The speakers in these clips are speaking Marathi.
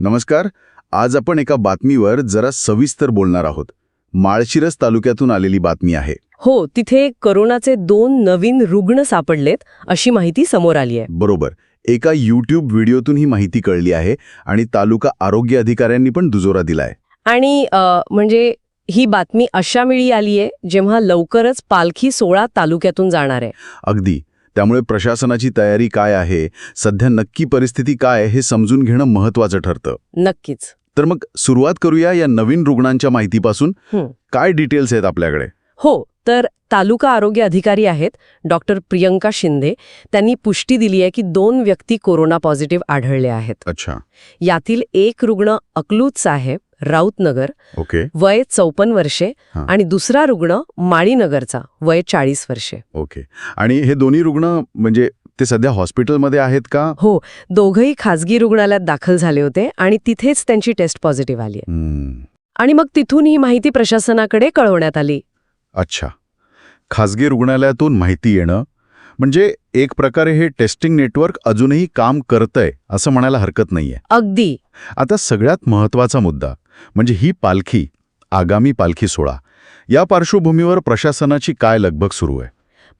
नमस्कार आज आपण एका बातमीवर जरा सविस्तर बोलणार आहोत. माळशिरस तालुक्यातून आलेली बातमी आहे. हो तिथे करोनाचे दोन नवीन रुग्ण सापडलेत अशी माहिती समोर आली आहे. बरोबर. एका यूट्यूब व्हिडिओतून ही माहिती कळली आहे आणि तालुका आरोग्य अधिकाऱ्यांनी पण दुजोरा दिलाय. आणि म्हणजे ही बातमी अशा वेळी आली आहे जेव्हा लवकरच पालखी सोळा तालुक्यातून जाणार आहे. अगदी. त्यामुळे प्रशासनाची तयारी काय आहे? सध्या नक्की परिस्थिती काय आहे हे समजून घेणं महत्वाचं ठरतं. नक्कीच. तर मग सुरुवात करूया या नवीन रुग्णांच्या माहितीपासून. काय डिटेल्स आहेत आपल्याकडे? हो तर तालुका आरोग्य अधिकारी आहेत डॉक्टर प्रियंका शिंदे. त्यांनी पुष्टी दिली आहे की दोन व्यक्ती कोरोना पॉझिटिव्ह आढळले आहेत. अच्छा. यातील एक रुग्ण अकलूत साहेब राऊतनगर ओके. वय चौपन्न वर्षे हां. आणि दुसरा रुग्ण माळीनगरचा वय चाळीस वर्षे. ओके. आणि हे दोन्ही रुग्ण म्हणजे ते सध्या हॉस्पिटलमध्ये आहेत का? हो दोघंही खासगी रुग्णालयात दाखल झाले होते आणि तिथेच त्यांची टेस्ट पॉझिटिव्ह आली आहे. हम्म, आणि मग तिथून ही माहिती प्रशासनाकडे कळवण्यात आली. अच्छा. खासगी रुग्णालयातून माहिती येणं म्हणजे एक प्रकारे हे टेस्टिंग नेटवर्क अजूनही काम करतंय असं म्हणायला हरकत नाहीये. अगदी. आता सगळ्यात महत्त्वाचा मुद्दा म्हणजे ही पालखी आगामी पालखी सोळा या पार्श्वभूमीवर प्रशासनाची काय लगबग सुरू आहे?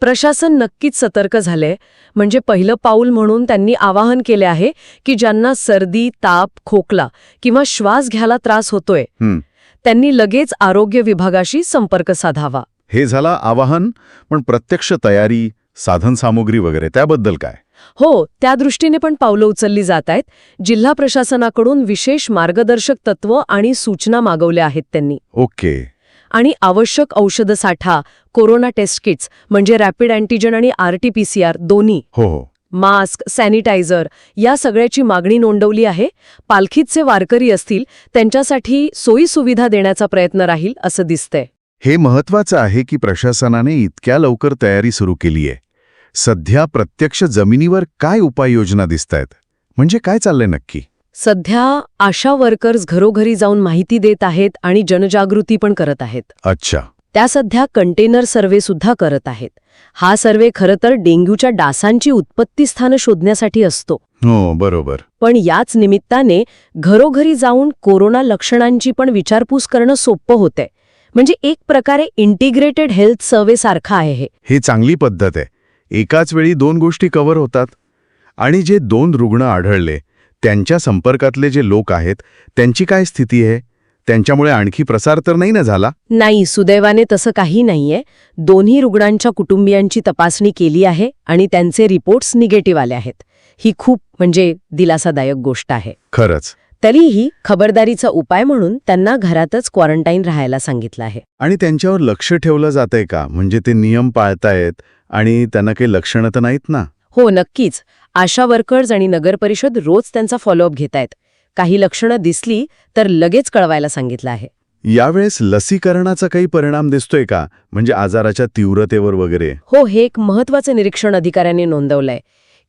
प्रशासन नक्कीच सतर्क झाले म्हणजे पहिलं पाऊल म्हणून त्यांनी आवाहन केले आहे की ज्यांना सर्दी ताप खोकला किंवा श्वास घ्यायला त्रास होतोय हं. त्यांनी लगेच आरोग्य विभागाशी संपर्क साधावा. हे झाला आवाहन पण प्रत्यक्ष तयारी साधनसामुग्री वगैरे त्याबद्दल काय? हो त्या दृष्टीने पण पावलं उचलली जात आहेत. जिल्हा प्रशासनाकडून विशेष मार्गदर्शक तत्व आणि सूचना मागवल्या आहेत त्यांनी. ओके. आणि आवश्यक औषध साठा कोरोना टेस्ट किट्स म्हणजे रॅपिड अँटीजन आणि आरटीपीसीआर दोन्ही हो हो. मास्क सॅनिटायझर या सगळ्याची मागणी नोंदवली आहे. पालखीतचे वारकरी असतील त्यांच्यासाठी सोयी सुविधा देण्याचा प्रयत्न राहील असं दिसतंय. हे महत्वाचं आहे की प्रशासनाने इतक्या लवकर तयारी सुरू केली आहे सध्या प्रत्यक्ष जमिनीवर काय उपाययोजना दिसतायत? म्हणजे काय चाललंय नक्की? सध्या आशा वर्कर्स घरोघरी जाऊन माहिती देत आहेत आणि जनजागृती पण करत आहेत. अच्छा. त्या सध्या कंटेनर सर्व्हे सुद्धा करत आहेत. हा सर्व्हे खरं तर डेंग्यूच्या डासांची उत्पत्ती स्थानं शोधण्यासाठी असतो. हो बरोबर. पण याच निमित्ताने घरोघरी जाऊन कोरोना लक्षणांची पण विचारपूस करणं सोपं होतंय. म्हणजे एक प्रकारे इंटिग्रेटेड हेल्थ सर्व्हे सारखं आहे हे. हे चांगली पद्धत आहे. एकाच वेळी दोन गोष्टी कव्हर होतात. आणि जे दोन रुग्ण आढळले त्यांच्या संपर्कातले जे लोक आहेत त्यांची काय स्थिती आहे? त्यांच्यामुळे आणखी प्रसार तर नाही ना झाला? नाही सुदैवाने तसं काही नाहीये. दोन्ही रुग्णांच्या कुटुंबियांची तपासणी केली आहे आणि त्यांचे रिपोर्ट्स निगेटिव्ह आले आहेत. ही खूप म्हणजे दिलासादायक गोष्ट आहे. खरंच. तरीही खबरदारीचा उपाय म्हणून त्यांना घरातच क्वारंटाईन राहायला सांगितलं आहे. आणि त्यांच्यावर लक्ष ठेवलं जातंय का? म्हणजे ते नियम पाळतायत आणि त्यांना काही लक्षणं तर नाहीत ना? हो नक्कीच. आशा वर्कर्स आणि नगरपरिषद रोज त्यांचा फॉलोअप घेत आहेत काही लक्षणं दिसली तर लगेच कळवायला सांगितलं आहे. यावेळेस लसीकरणाचा काही परिणाम दिसतोय का? म्हणजे आजाराच्या तीव्रतेवर वगैरे. हो हे एक महत्वाचं निरीक्षण अधिकाऱ्यांनी नोंदवलंय.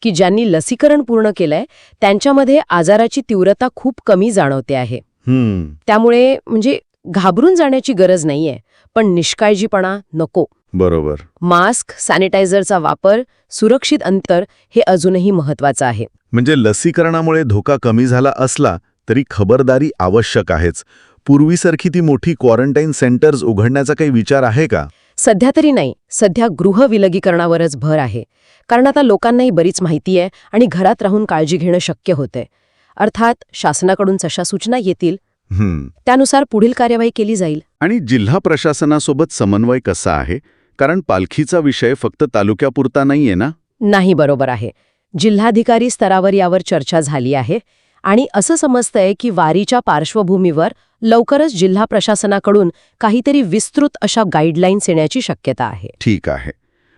की ज्यांनी लसीकरण पूर्ण केलंय त्यांच्यामध्ये आजाराची तीव्रता खूप कमी जाणवते आहे. हम्म. त्यामुळे म्हणजे घाबरून जाण्याची गरज नाहीये पण निष्काळजीपणा नको. बरोबर. मास्क सॅनिटायझरचा वापर सुरक्षित अंतर हे अजूनही महत्वाचं आहे. म्हणजे लसीकरणामुळे धोका कमी झाला असला तरी खबरदारी आवश्यक आहेच. पूर्वीसारखी ती मोठी क्वारंटाईन सेंटर्स उघडण्याचा काही विचार आहे का? सध्या तरी नाही सध्या गृहविलगीकरणावरच भर आहे. कारण आता लोकांनाही बरीच माहिती आहे आणि घरात राहून काळजी घेणं शक्य होतंय. अर्थात शासनाकडून जशा सूचना येतील हम्म. त्यानुसार पुढील कार्यवाही केली जाईल. आणि जिल्हा प्रशासनासोबत समन्वय कसा आहे? कारण पालखीचा विषय फक्त तालुक्यापुरता नाहीये ना? नाही बरोबर आहे. जिल्हाधिकारी स्तरावर यावर चर्चा झाली आहे. आणि असं समजतंय की वारीच्या पार्श्वभूमीवर लवकरच जिल्हा प्रशासनाकडून काहीतरी विस्तृत अशा गाईडलाईन्स येण्याची शक्यता आहे. ठीक आहे.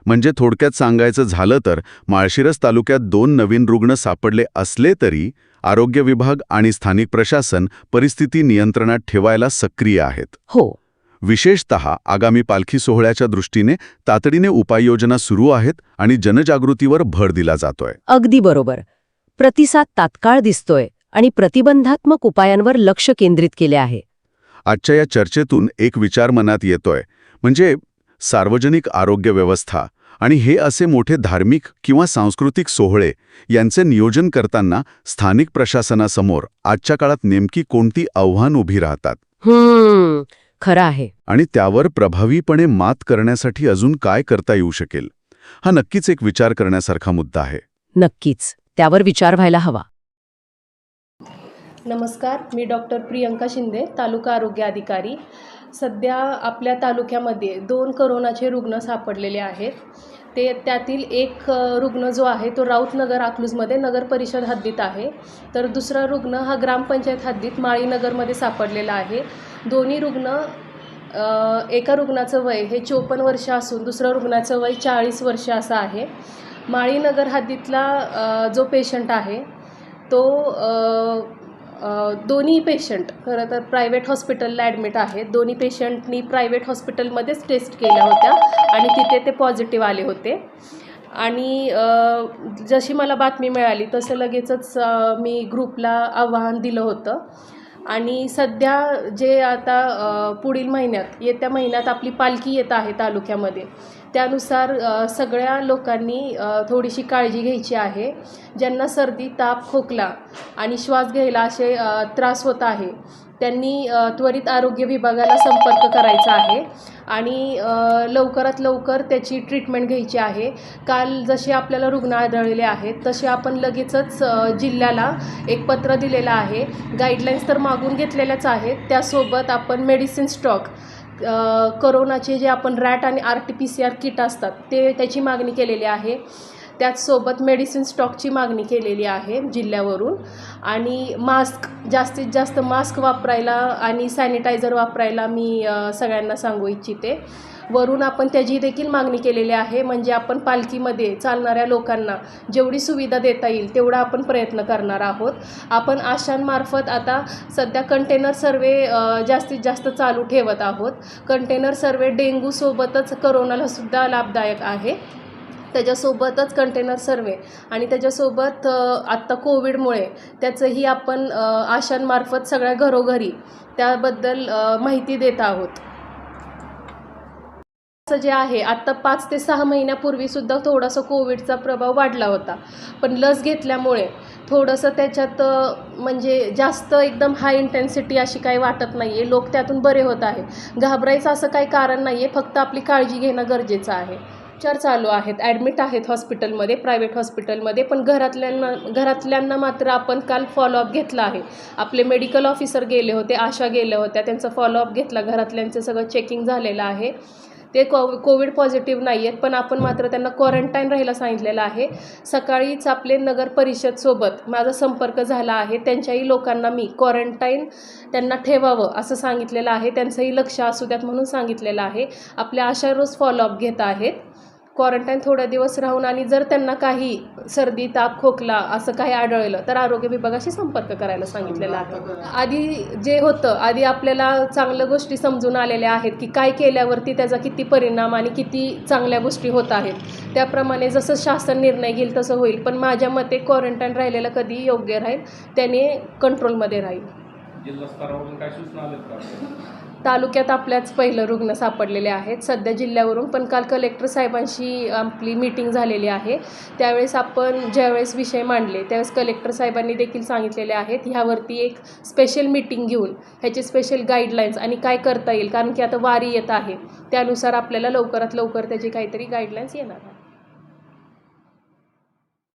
म्हणजे थोडक्यात सांगायचं झालं तर माळशिरस तालुक्यात दोन नवीन रुग्ण सापडले असले तरी आरोग्य विभाग आणि स्थानिक प्रशासन परिस्थिती नियंत्रणात ठेवायला सक्रिय आहेत. हो. विशेषतः आगामी पालखी सोहळ्याच्या दृष्टीने तातडीने उपाययोजना सुरू आहेत आणि जनजागृतीवर भर दिला जातोय. अगदी बरोबर. प्रतिसाद तात्काळ दिसतोय. आणि प्रतिबंधात्मक उपायांवर लक्ष केंद्रित केले आहे. आजच्या या चर्चेतून एक विचार मनात येतोय म्हणजे सार्वजनिक आरोग्य व्यवस्था आणि हे असे मोठे धार्मिक किंवा सांस्कृतिक सोहळे यांचे नियोजन करताना स्थानिक प्रशासनासमोर आजच्या काळात नेमकी कोणती आव्हान उभी राहतात? खरं आहे. आणि त्यावर प्रभावीपणे मात करण्यासाठी अजून काय करता येऊ शकेल? हा नक्कीच एक विचार करण्यासारखा मुद्दा आहे. नक्कीच त्यावर विचार व्हायला हवा. नमस्कार मी डॉक्टर प्रियंका शिंदे तालुका आरोग्य अधिकारी. सध्या आपल्या तालुक्यामध्ये दोन करोनाचे रुग्ण सापडलेले आहेत. ते त्यातील एक रुग्ण जो आहे तो राऊतनगर अकलूजमध्ये नगर परिषद हद्दीत आहे. तर दुसरा रुग्ण हा ग्रामपंचायत हद्दीत माळीनगरमध्ये सापडलेला आहे. दोन्ही रुग्ण एका रुग्णाचं वय हे चोपन्न वर्ष असून दुसऱ्या रुग्णाचं वय चाळीस वर्ष असं आहे. माळीनगर हद्दीतला जो पेशंट आहे तो दोन्ही पेशंट खरं तर प्रायव्हेट हॉस्पिटलला ॲडमिट आहेत. दोन्ही पेशंटनी प्रायव्हेट हॉस्पिटलमध्येच टेस्ट केल्या होत्या आणि तिथे ते पॉझिटिव्ह आले होते. आणि जशी मला बातमी मिळाली तसं लगेचच मी ग्रुपला आव्हान दिलं होतं. आणि सध्या जे आता पुढील महिन्यात येत्या महिन्यात आपली पालखी येत आहे तालुक्यामध्ये. त्यानुसार सगळ्या लोकांनी थोडीशी काळजी घ्यायची आहे. ज्यांना सर्दी ताप खोकला आणि श्वास घ्यायला असे त्रास होत आहे त्यांनी त्वरित आरोग्य विभागाला संपर्क करायचा आहे आणि लवकरात लवकर त्याची ट्रीटमेंट घ्यायची आहे. काल जसे आपल्याला रुग्ण आढळलेले आहेत तसे आपण लगेचच जिल्ह्याला एक पत्र दिलेलं आहे. गाईडलाईन्स तर मागून घेतलेल्याच आहेत. त्यासोबत आपण मेडिसिन स्टॉक करोनाचे जे आपण रॅट आणि R T P C R kit असतात ते त्याची मागणी केलेली आहे. त्याचसोबत मेडिसिन स्टॉकची मागणी केलेली आहे जिल्ह्यावरून. आणि मास्क जास्तीत जास्त मास्क वापरायला आणि सॅनिटायझर वापरायला मी सगळ्यांना सांगू इच्छिते. वरून आपण त्याची देखील मागणी केलेली आहे. म्हणजे आपण पालखीमध्ये चालणाऱ्या लोकांना जेवढी सुविधा देता येईल तेवढा आपण प्रयत्न करणार आहोत. आपण आशांमार्फत आता सध्या कंटेनर सर्वे जास्तीत जास्त चालू ठेवत आहोत. कंटेनर सर्वे डेंग्यूसोबतच करोनालासुद्धा लाभदायक आहे. त्याच्यासोबतच कंटेनर सर्वे आणि त्याच्यासोबत आत्ता कोविडमुळे त्याचंही आपण आशांमार्फत सगळ्या घरोघरी त्याबद्दल माहिती देत आहोत. जे आहे आत्ता पाच ते सहा महिन्यापूर्वीसुद्धा थोडासा कोविडचा प्रभाव वाढला होता. पण लस घेतल्यामुळे थोडंसं त्याच्यात म्हणजे जास्त एकदम हाय इंटेन्सिटी अशी काही वाटत नाही आहे लोक त्यातून बरे होत आहे घाबरायचं असं काही कारण नाही आहे फक्त आपली काळजी घेणं गरजेचं आहे. उपचार चालू आहेत. ॲडमिट आहेत हॉस्पिटलमध्ये प्रायव्हेट हॉस्पिटलमध्ये पण घरातल्यांना घरातल्यांना मात्र आपण काल फॉलोअप घेतला आहे. आपले मेडिकल ऑफिसर गेले होते आशा गेल्या होत्या. त्यांचा फॉलोअप घेतला. घरातल्यांचं सगळं चेकिंग झालेलं आहे. ते को कोविड पॉझिटिव्ह नाही आहेत पण आपण मात्र त्यांना क्वारंटाईन राहायला सांगितलेलं आहे. सकाळीच आपले नगर परिषदसोबत माझा संपर्क झाला आहे. त्यांच्याही लोकांना मी क्वारंटाईन त्यांना ठेवावं असं सांगितलेलं आहे. त्यांचंही लक्ष असू द्यात म्हणून सांगितलेलं आहे. आपल्या आशा रोज फॉलोअप घेत आहेत. क्वारंटाईन थोड्या दिवस राहून आणि जर त्यांना काही सर्दी ताप खोकला असं काही आढळलं तर आरोग्य विभागाशी संपर्क करायला सांगितलेला आहे. आधी जे होतं आधी आपल्याला चांगल्या गोष्टी समजून आलेल्या आहेत की काय केल्यावरती त्याचा किती परिणाम आणि किती चांगल्या गोष्टी होत आहेत. त्याप्रमाणे जसं शासन निर्णय घेईल तसं होईल पण माझ्या मते क्वारंटाईन राहिलेलं कधी योग्य राहील त्याने कंट्रोलमध्ये राहील. जिल्हा स्तरावरून काय सूचना का? तालुक्यात आपल्याच पहिलं रुग्ण सापडलेले आहेत. सध्या जिल्ह्यावरून पण काल कलेक्टर साहेबांशी आपली मीटिंग झालेली आहे. त्यावेळेस आपण ज्यावेळेस विषय मांडले त्यावेळेस कलेक्टर साहेबांनी देखील सांगितलेले आहेत ह्यावरती एक स्पेशल मीटिंग घेऊन ह्याचे स्पेशल गाईडलाईन्स आणि काय करता येईल कारण की आता वारी येत आहे. त्यानुसार आपल्याला लवकरात लवकर त्याची काहीतरी गाईडलाईन्स येणार आहे